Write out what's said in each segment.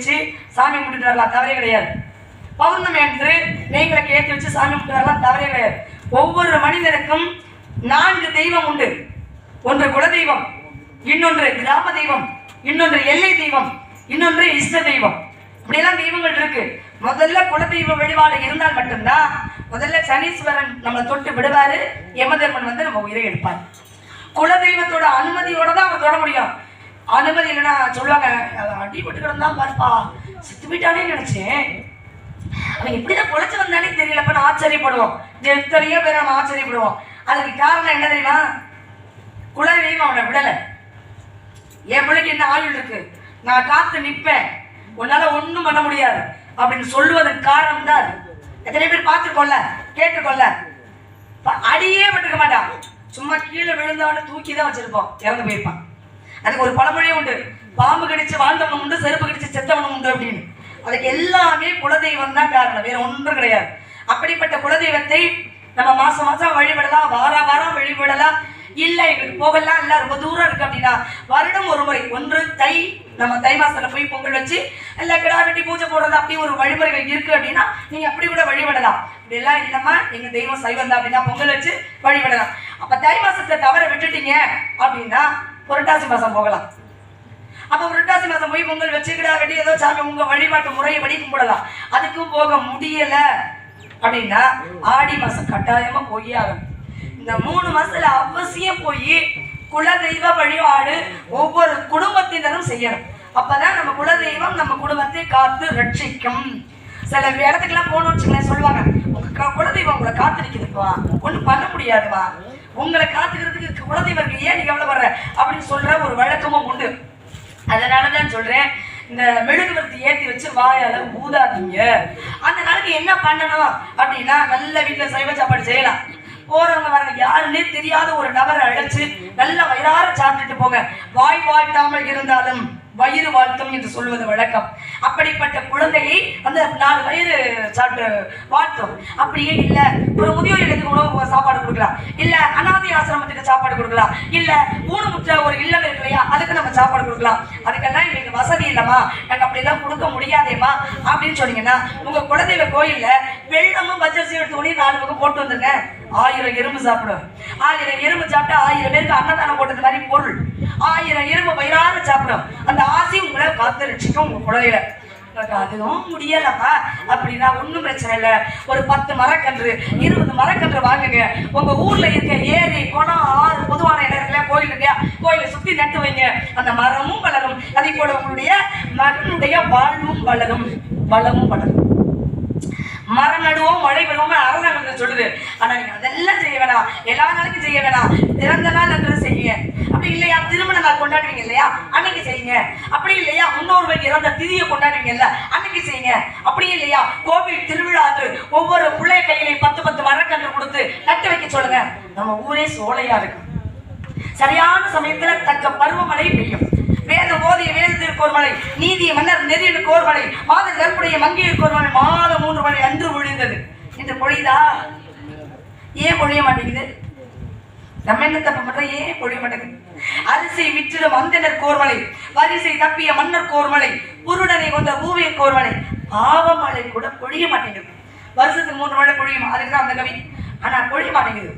வச்சு சாமி கும்பிட்டு வரலாம் தவறே கிடையாது. பௌர்ணமி அன்று நெய் ஏற்றி வச்சு சாமி கும்பிட்டு வரலாம் தவறே கிடையாது. ஒவ்வொரு மனிதனுக்கும் நான்கு தெய்வம் உண்டு. ஒன்று குலதெய்வம் இன்னொன்று கிராம தெய்வம் இன்னொன்று எல்லை தெய்வம் இன்னொன்று இஷ்ட தெய்வம். இப்படியெல்லாம் தெய்வங்கள் இருக்கு. முதல்ல குலதெய்வ வழிபாடு இருந்தால் மட்டும்தான் முதல்ல சனீஸ்வரன் நம்மளை தொட்டு விடுவாரு யமதர்மன் வந்து நம்ம உயிரை எடுப்பார். குலதெய்வத்தோட அனுமதியோட தான் அவர் அனுமதி இல்லைன்னா சொல்லுவாங்க அடிபட்டு கிடந்தா பாருப்பா. செத்து போயிட்டானே நினைச்சேன். அவன் எப்படிதான் பொழைச்சு வந்தானே தெரியலப்ப நான் ஆச்சரியப்படுவோம். எத்தனையோ பேர் நம்ம ஆச்சரியப்படுவோம். அதுக்கு காரணம் என்ன தெரியுமா? குலதெய்வம் அவனை விடலை. என் பிள்ளைக்கு என்ன ஆயுள் இருக்கு? நான் காத்து நிற்பேன். உன்னால ஒன்றும் பண்ண முடியாது. அப்படின்னு சொல்லுவதற்கு காரணம் தான் எத்தனை பேர் பார்த்துக்கொள்ள கேட்டுக்கொள்ள ப- அடியே விட்டுருக்க மாட்டான். சும்மா கீழே விழுந்தவன தூக்கி தான் வச்சிருப்போம் இறந்து போயிருப்பான். அதுக்கு ஒரு பழமொழியே உண்டு. பாம்பு கடிச்சு வாழ்ந்தவனும் உண்டு செருப்பு கடிச்சு செத்தவனும் உண்டு அப்படின்னு. அதுக்கு எல்லாமே குலதெய்வம் தான் காரணம். வேற ஒன்றும் கிடையாது. அப்படிப்பட்ட குலதெய்வத்தை நம்ம மாசம் மாசம் வழிபடலாம் வார வாரம் வழிபடலாம் இல்ல எங்களுக்கு போகலாம் இல்ல ரொம்ப தூரம் இருக்கு அப்படின்னா வருடம் ஒரு முறை. ஒன்று தை நம்ம தை மாசத்துல போய் பொங்கல் வச்சு இல்ல கிடா வெட்டி பூஜை போடுறது அப்படி ஒரு வழிமுறைகள் இருக்கு அப்படின்னா நீங்க அப்படி கூட வழிபடலாம். இப்படி எல்லாம் இல்லாம எங்க தெய்வம் சைவம் தான் அப்படின்னா பொங்கல் வச்சு வழிபடலாம். அப்ப தை மாசத்தை தவற விட்டுட்டீங்க அப்படின்னா புரட்டாசி மாதம் போகலாம். அப்போ புரட்டாசி மாதம் போய் பொங்கல் வச்சுக்கிடா வெட்டி ஏதோ சாமி உங்கள் வழிபாட்டு முறையபடி கும்பிடலாம் அதுக்கும் போக முடியலை அப்படின்னா ஆடி மாதம் கட்டாயமாக போய் ஆகணும். இந்த மூணு மாதத்தில் அவசியம் போய் குலதெய்வ வழிபாடு ஒவ்வொரு குடும்பத்தினரும் செய்யணும். அப்பதான் நம்ம குலதெய்வம் நம்ம குடும்பத்தை காத்து ரட்சிக்கும். சில இடத்துக்குலாம் போகணும்னு வச்சுங்களேன் சொல்லுவாங்க உங்க குலதெய்வம் உங்களை காத்து நிற்குதுப்பா ஒன்றும் பண்ண முடியாதுப்பா. உங்களை காத்துக்கிறதுக்கு குலதெய்வம் ஏன் நீங்க எவ்வளவு வர்ற? அப்படின்னு சொல்ற ஒரு வழக்கமும் உண்டு. அதனால தான் சொல்றேன் இந்த மெழுகுவர்த்தி ஏத்தி வச்சு வாயால ஊதாதீங்க. அந்த நாளுக்கு என்ன பண்ணணும் அப்படின்னா நல்ல வீட்டுல சைவ சாப்பாடு செய்யலாம். போறவங்க வர யாருன்னே தெரியாத ஒரு நபரை அழைச்சு நல்ல வயிறார சாப்பிட்டுட்டு போங்க. வாய் வாழ்த்தாமல் இருந்தாலும் வயிறு வாழ்த்தும் என்று சொல்வது வழக்கம். அப்படிப்பட்ட குழந்தையை அந்த நாலு வயிறு சாப்பிட்டு வாழ்த்தும். அப்படியே இல்ல ஒரு முதியோர் இடத்துக்கு உணவு சாப்பாடு கொடுக்கலாம். இல்ல அனாதை ஆசிரமத்துக்கு சாப்பாடு கொடுக்கலாம். இல்ல ஊனமுற்ற ஒரு இல்லம் இருக்கு இல்லையா அதுக்கு நம்ம சாப்பாடு கொடுக்கலாம். அதுக்கெல்லாம் எங்களுக்கு வசதி இல்லம்மா. நாங்க அப்படிலாம் கொடுக்க முடியாதேம்மா அப்படின்னு சொன்னீங்கன்னா உங்க குலதெய்வ கோயில்ல வெள்ளமும் பச்சரிசி எடுத்து நாலு பக்கம் போட்டு வந்துருங்க. ஆயிரம் எறும்பு சாப்பிடும் ஆயிரம் எறும்பு சாப்பிட்டா ஆயிரம் பேருக்கு அன்னதானம் போட்டது மாதிரி பொருள். ஆயிரம் எறும்பு வயிறார சாப்பிடும் அந்த ஆசை உங்களை காத்து ரட்சிக்கும் உங்க குழந்தையில அதுவும் முடியலப்பா. அப்படின்னா ஒன்றும் பிரச்சனை இல்லை. ஒரு பத்து மரக்கன்று இருபது மரக்கன்று வாங்குங்க. உங்க ஊர்ல இருக்க ஏரி குளம் ஆறு பொதுவான இடம் இருக்குல்ல கோயில் இல்லையா? கோயிலை சுத்தி நட்டு வைங்க. அந்த மரமும் வளரும். அதே போல உங்களுடைய மகனுடைய வாழ்வும் வளரும். வளமும் வளரும். மரம் நடுவோம் மழை பெறுவோம் அரசாங்கம் சொல்லுது. ஆனா நீங்க அதெல்லாம் செய்ய வேணாம். எல்லா நாளைக்கும் செய்ய வேணாம். பிறந்த நாள் என்று செய்யுங்க. அப்படி இல்லையா? திருமண நாள் கொண்டாடுவீங்க இல்லையா? அன்னைக்கு செய்யுங்க. அப்படி இல்லையா? முன்னோர்கள் இறந்த திதியை கொண்டாடுவீங்கல்ல அன்னைக்கு செய்யுங்க. அப்படி இல்லையா? கோவில் திருவிழா அன்று ஒவ்வொரு பிள்ளை கையிலையும் பத்து பத்து மரக்கன்று கொடுத்து நட்டு வைக்க சொல்லுங்க. நம்ம ஊரே சோலையா இருக்கும் சரியான சமயத்துல தக்க பருவமழை பெய்யும். வேத ஓதிய வேதத்திற்கு ஒரு மலை நீதிய மன்னர் நெறியனுக்கு ஒரு மலை மாத கற்புடைய மங்கையருக்கு ஒரு மலை மாத இன்று பொழிதா ஏன் பொழிய மாட்டேங்குது? நம்ம என்ன தப்பு பண்றோம்? ஏன் பொழிய மாட்டேங்குது? அரிசி விற்றிடும் அந்தனர் கோர்மலை வரிசை தப்பிய மன்னர் கோர்மலை புருடனை கொண்ட பூவிய கோர்மலை. பாவமழை கூட பொழிய மாட்டேங்குது. வருஷத்துக்கு மூன்று மழை பொழியும். அதுக்கு தான் அந்த கவி. ஆனா பொழிய மாட்டேங்குது.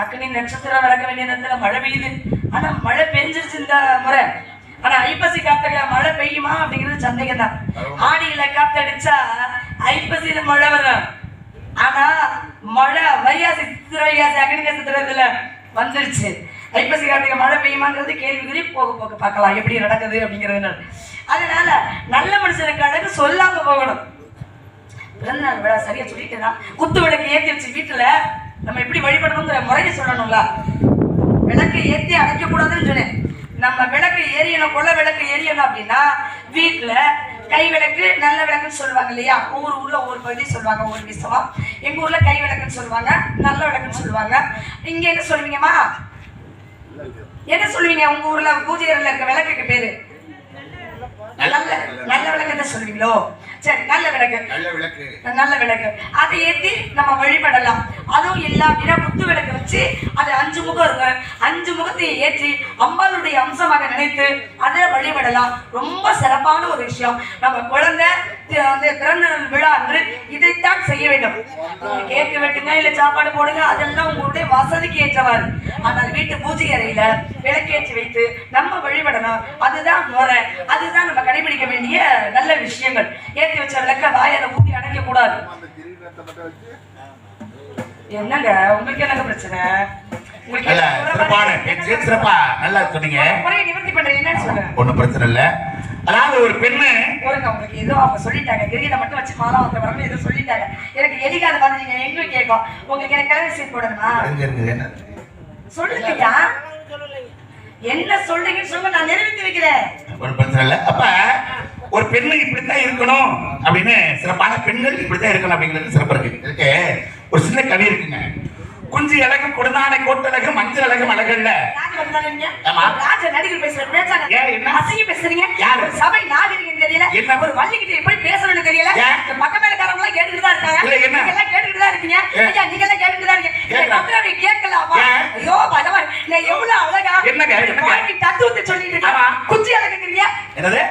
அக்னி நட்சத்திரம் விளக்க வேண்டிய நேரத்துல மழை பெய்யுது. ஆனா மழை பெஞ்சிருச்சு இந்த முறை. ஆனா ஐப்பசி காத்துல மழை பெய்யுமா அப்படிங்கிறது சந்தேகம் தான் ஆடியில காத்தடிச்சா ஐப்பசியில மழை வரும் ஆனா மழை வையாசி சித்திரையாசி அக்னி சித்திரத்துல வந்துருச்சு. ஐப்பசி கார்த்திகை மழை பெய்யுமாங்கிறது கேள்விக்குறி போக போக பார்க்கலாம். எப்படி நடக்குது அப்படிங்கிறது அதனால நல்ல மனுஷனுக்கு அழகு சொல்லாம போகணும். பிறந்தநாள் விழா சரியா சொல்லிட்டேனா? குத்து விளக்கு ஏத்தி வச்சு வீட்டுல. நம்ம எப்படி வழிபடணுங்கிற முறையை சொல்லணும்ல. விளக்கு ஏத்தி அடைக்கக்கூடாதுன்னு சொன்னேன். நம்ம விளக்கு எரியணும் கொள்ள விளக்கு எரியணும் அப்படின்னா வீட்டுல கை விளக்கு நல்ல விளக்குன்னு சொல்லுவாங்க இல்லையா? ஒவ்வொரு ஊர்ல ஒவ்வொரு பகுதி சொல்லுவாங்க ஒவ்வொரு விஷயமா எங்க ஊர்ல கை விளக்குன்னு சொல்லுவாங்க நல்ல விளக்குன்னு சொல்லுவாங்க. இங்க என்ன சொல்லுவீங்கம்மா? என்ன சொல்லுவீங்க? உங்க ஊர்ல பூஜை அறையில இருக்க விளக்குக்கு பேரு. நல்ல நல்ல விளக்கு தான் சொல்லுவீங்களோ? சரி நல்ல விளக்கு. நல்ல விளக்கு. நல்ல விளக்கு. அதை ஏத்தி நம்ம வழிபடலாம். அதுவும் இல்ல அப்படின்னா குத்து விளக்கு வச்சு அது அஞ்சு முகம் இருக்கு முகத்தை ஏற்றி அம்பாளுடைய அம்சமாக நினைத்து அதை வழிபடலாம். ரொம்ப சிறப்பான ஒரு விஷயம். நம்ம குழந்தை தி- வந்து பிறந்த விழா அன்று இதைத்தான் செய்ய வேண்டும். கேக்கு வெட்டுங்க இல்ல சாப்பாடு போடுங்க அதெல்லாம் உங்களுடைய வசதிக்கு ஏற்றவாறு. ஆனால் வீட்டு பூஜை அறையில விளக்கேற்றி வைத்து நம்ம வழிபடணும் அதுதான் முறை. அதுதான் நம்ம கடைபிடிக்க வேண்டிய நல்ல விஷயங்கள். ஏற்றி வச்ச விளக்க வாயால ஊதி அடைக்க கூடாது. அந்த என்னங்க? உங்களுக்கு என்னங்க பிரச்சனை? நல்ல சிறப்பான? பேச்சு சிறப்பா நல்லா சொன்னீங்க. ஒண்ணும் பிரச்சனை இல்ல. அதாவது ஒரு பெண்ணு உங்களுக்கு ஏதோ அவங்க சொல்லிட்டாங்க. கிரீடம் மட்டும் வச்சு மாலை வாங்க வரணும் ஏதோ சொல்லிட்டாங்க. எனக்கு எலிக்காத மாதிரி நீங்க எங்களும் கேட்கும் உங்களுக்கு எனக்கு கிழமை சீட் போடணுமா? சொல்லுங்கய்யா. என்ன சொல்றீங்கன்னு சொல்லுங்க நான் நிறைவேற்றி வைக்கிறேன். ஒரு பிரச்சனை இல்ல. அப்ப ஒரு பெண்ணு இப்படித்தான் இருக்கணும் அப்படின்னு சிறப்பான பெண்கள் இப்படித்தான் இருக்கணும் அப்படிங்கிறது சிறப்பு இருக்கு. ஒரு சின்ன கவி இருக்குங்க. குஞ்சு அழகு கொடுநாடை கோட்டழகு மஞ்சள் அழகு அழகல்ல ராஜ நடிகர் பேசுற பேச்சாங்க. ஏன், என்ன? அசிங்க பேசுறீங்க. யாரு? சபை நாகரிகம் தெரியல. என்ன? ஒரு வள்ளிக்கிட்ட எப்படி பேசணும்னு தெரியல. ஏன்? இந்த பக்க மேலக்காரங்க எல்லாம் கேட்டுட்டு தான் இருக்காங்க. இல்ல, என்ன? நீங்க எல்லாம் கேட்டுட்டு தான் இருக்கீங்க. ஐயா, நீங்க எல்லாம் கேட்டுட்டு தான் இருக்கீங்க. இந்த கேட்கலாம். ஐயோ, பகவான், நான் எவ்வளவு அழகா தத்துவத்தை சொல்லிட்டு இருக்கேன். குச்சி அழகுங்கிறீங்க. என்னது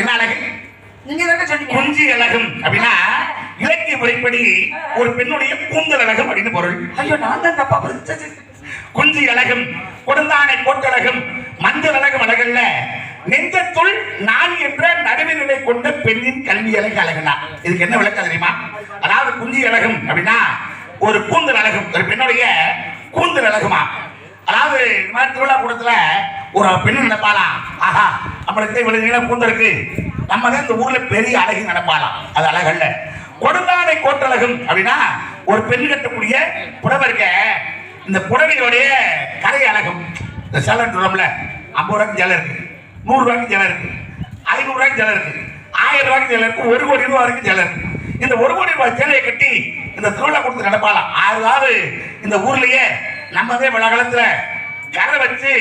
என்ன அழகு. குஞ்சு அழகும் அப்படின்னா இலக்கிய முறைப்படி ஒரு பெண்ணுடைய கூந்தல் அழகும் அப்படின்னு பொருள். ஐயோ, நான் தான் தப்பா புரிஞ்சது. குஞ்சி அழகும் கொடுந்தானை கோட்டழகும் மஞ்சள் அழகும் அழகல்ல நெஞ்சத்துள் நான் என்ற நடுவு நிலை கொண்ட பெண்ணின் கல்வி அழகு அழகுனா. இதுக்கு என்ன விளக்கம் தெரியுமா? அதாவது குஞ்சி அழகும் அப்படின்னா ஒரு கூந்தல் அழகும் ஒரு பெண்ணுடைய கூந்தல் அழகுமா? அதாவது மாதிரி திருவிழா கூடத்துல ஒரு பெண்ணு நடப்பாளாம் ஆஹா நம்மளுக்கு இவ்வளவு நீளம் கூந்தல் இருக்கு. நம்ம தான் இந்த ஊர்ல பெரிய அழகு நடப்பாளாம். அது அழகல்ல கொடுந்தானை கோட்டழகும் அப்படின்னா ஒரு பெண் கட்டக்கூடிய புடவை இருக்க. இந்த புடவையோடைய கரை அழகும். இந்த சேலன் ஐம்பது ரூபாய்க்கு ஜலம் இருக்கு நூறு ரூபாய்க்கு ஜலம் இருக்கு ஐநூறு ரூபாய்க்கு ஜலம் இருக்கு ஆயிரம் ரூபாய்க்கு ஜலம் இருக்கு ஒரு கோடி ரூபா வரைக்கும் ஜலம் இருக்கு. இந்த ஒரு கோடி ரூபாய் சேலையை கட்டி இந்த திருவிழா கொடுத்து நடப்பாளாம். அதாவது இந்த ஊர்லயே நம்மதே விழா காலத்துல கரை வச்சு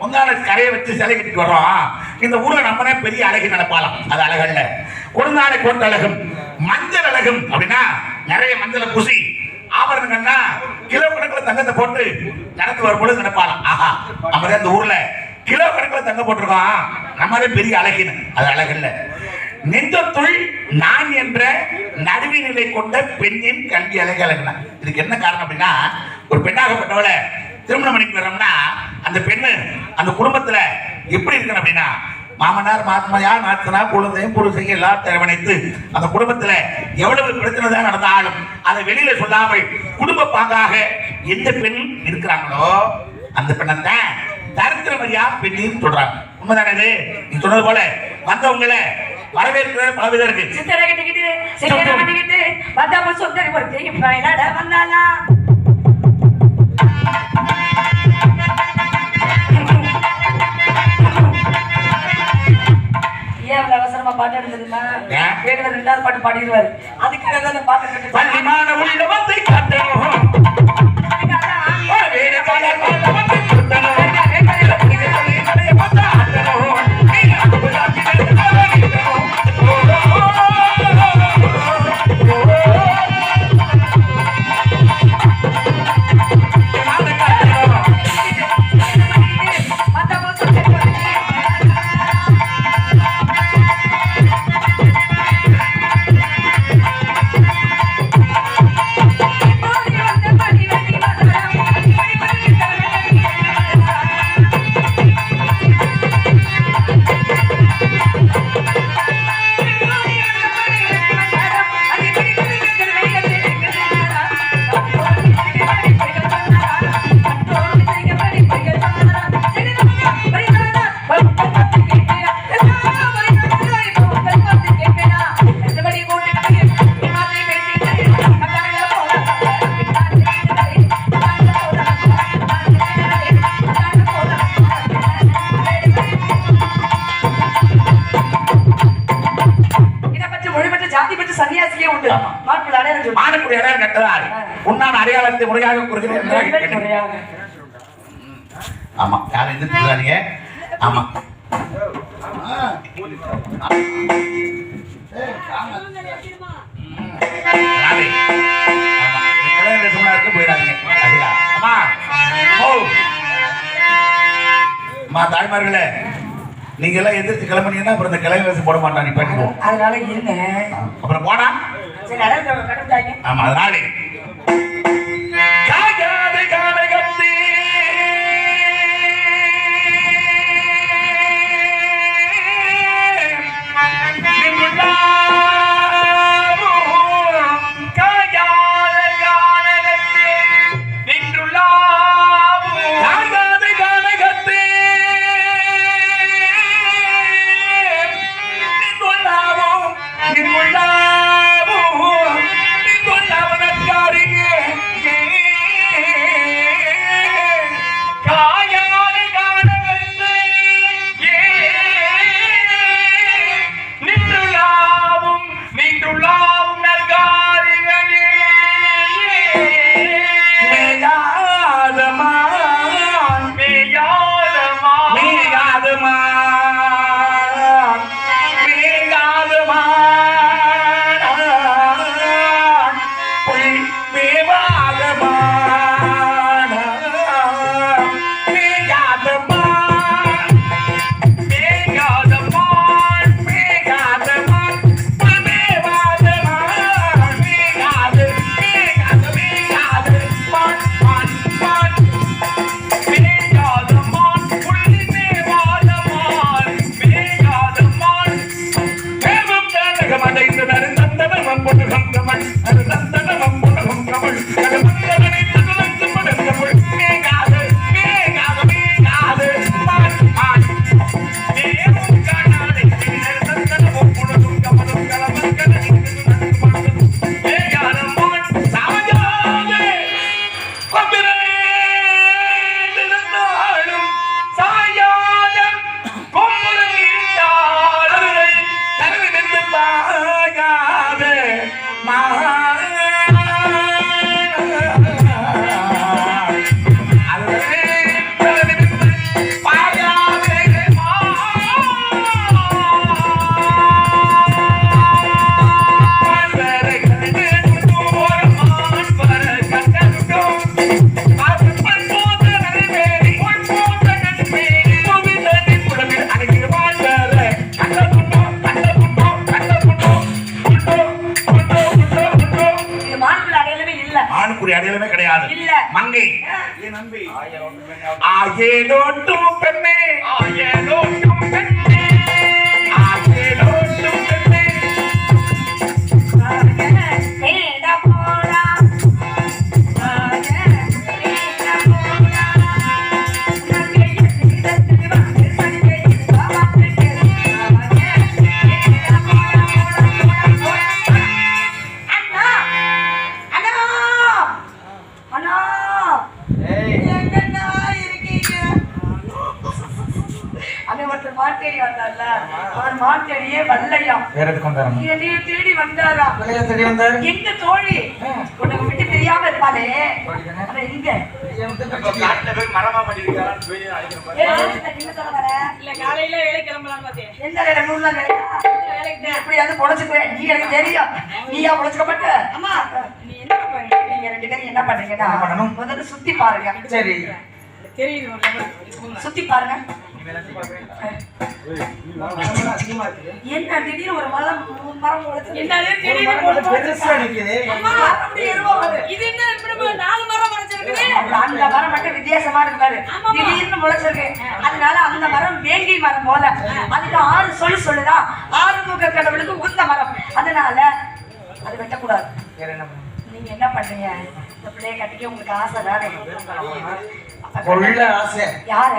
முந்தான கரையை வச்சு சிலை கட்டிட்டு வர்றோம். இந்த ஊர்ல நம்மனே பெரிய அழகு நடப்பாலாம் அது அழகல்ல. நாளை கொண்டு அழகும் மஞ்சள் அழகும் அப்படின்னா நிறைய மஞ்சளை பூசி ஆபரணங்கள்னா கிலோ கணக்கில் தங்கத்தை போட்டு நடந்து வரும் பொழுது நினைப்பாளாம் ஆஹா நம்ம அந்த ஊர்ல கிலோ கணக்கில் தங்க போட்டிருக்கோம். நம்மளே பெரிய அழகின்னு. அது அழகல்ல. நெஞ்சத்துள் நான் என்ற நடுவி நிலை கொண்ட பெண்ணின் கல்வி அழகு அழகுனா இதுக்கு என்ன காரணம் அப்படின்னா ஒரு பெண்ணாகப்பட்டவளை திருமணம் பண்ணிட்டு வரோம்னா அந்த பெண்ணு அந்த குடும்பத்துல எப்படி இருக்கணும் அப்படின்னா மாமனார் மாத்மையா நாத்தனா குழந்தையும் புருஷையும் எல்லாத்தையும் அரவணைத்து அந்த குடும்பத்துல எவ்வளவு பிரச்சனை தான் நடந்தாலும் அதை வெளியில சொல்லாமல் குடும்ப பாங்காக எந்த பெண் இருக்கிறாங்களோ அந்த பெண்ணை தான் தரித்திரமரியா பெண்ணின்னு சொல்றாங்க உண்மைதானே? நீ சொன்னது போல வந்தவங்களை வரவேற்கிற பல விதம் இருக்கு சித்தரை கட்டிக்கிட்டு, சித்தரை கட்டிக்கிட்டு, வந்தவ சுந்தரி ஒருத்தி பயனட வந்தாளா. ஏன் அவசரமா பாட்டு எடுத்ததுன்னா ஏன்? வேடுவர் ரெண்டாவது பாட்டு பாடிடுவாரு அதுக்காக தான் பாட்டு கட்டு பள்ளிமான கூட்டணும். கேட்கிறார். உன்னான் அடையாளத்தை முறையாக கூறுகிறேன் ஆமா யாரும் எதிர்த்துறாங்க ஆமா. தாய்மார்களே நீங்க எல்லாம் எதிர்த்து கிளம்பினீங்கன்னா அப்புறம் இந்த கிளம்பி போட மாட்டான். நீ பண்ணிடுவோம் அதனால இருங்க. அப்புறம் போனா ஆமா அதனாலே பொய் மேவாதமான் வேற எதுக்கு வந்தாரு? என்னைய தேடி வந்தாரா. எங்க தோழி? உனக்கு விட்டு தெரியாம இருப்பாளே காட்டுல போய் மரமா போய்? இல்ல காலையில வேலை கிளம்பலாம்னு பார்த்தேன். எந்த வேலை? நூறு நாள் வேலையா? வேலைக்கு நீ எப்படியாவது பொழைச்சுக்குவேன். நீ எனக்கு தெரியும். நீயா பொழைச்சுக்க மாட்ட அம்மா நீ என்ன பண்ற நீங்க ரெண்டு பேரும் என்ன பண்றீங்கன்னா? முதல்ல சுத்தி பாருங்க. சரி. தெரியுது. சுத்தி பாருங்க. என்ன திடீர்னு ஒரு மரம் மரம் முளைச்சு என்னது திடீர்னு மரம் போட்டு கொஞ்சம் பெருசா நிக்குது. அம்மா, அப்படியே எருவா வருது. இது என்ன இப்படி நாலு மரம் மறைச்சிருக்குது அந்த- மரம் மட்டும் வித்தியாசமா இருக்காரு ஆமாமா. திடீர்னு முளைச்சிருக்கு. அதனால அந்த மரம் வேங்கை மரம் போல. அதுக்கு ஆறு சொல்லு சொல்லுதா ஆறு முக கடவுளுக்கு உந்த மரம். அதனால அது வெட்டக்கூடாது? நீங்க என்ன பண்றீங்க? இந்த பிள்ளைய கட்டிக்க உங்களுக்கு ஆசை தானே? கொள்ள ஆசை. யார?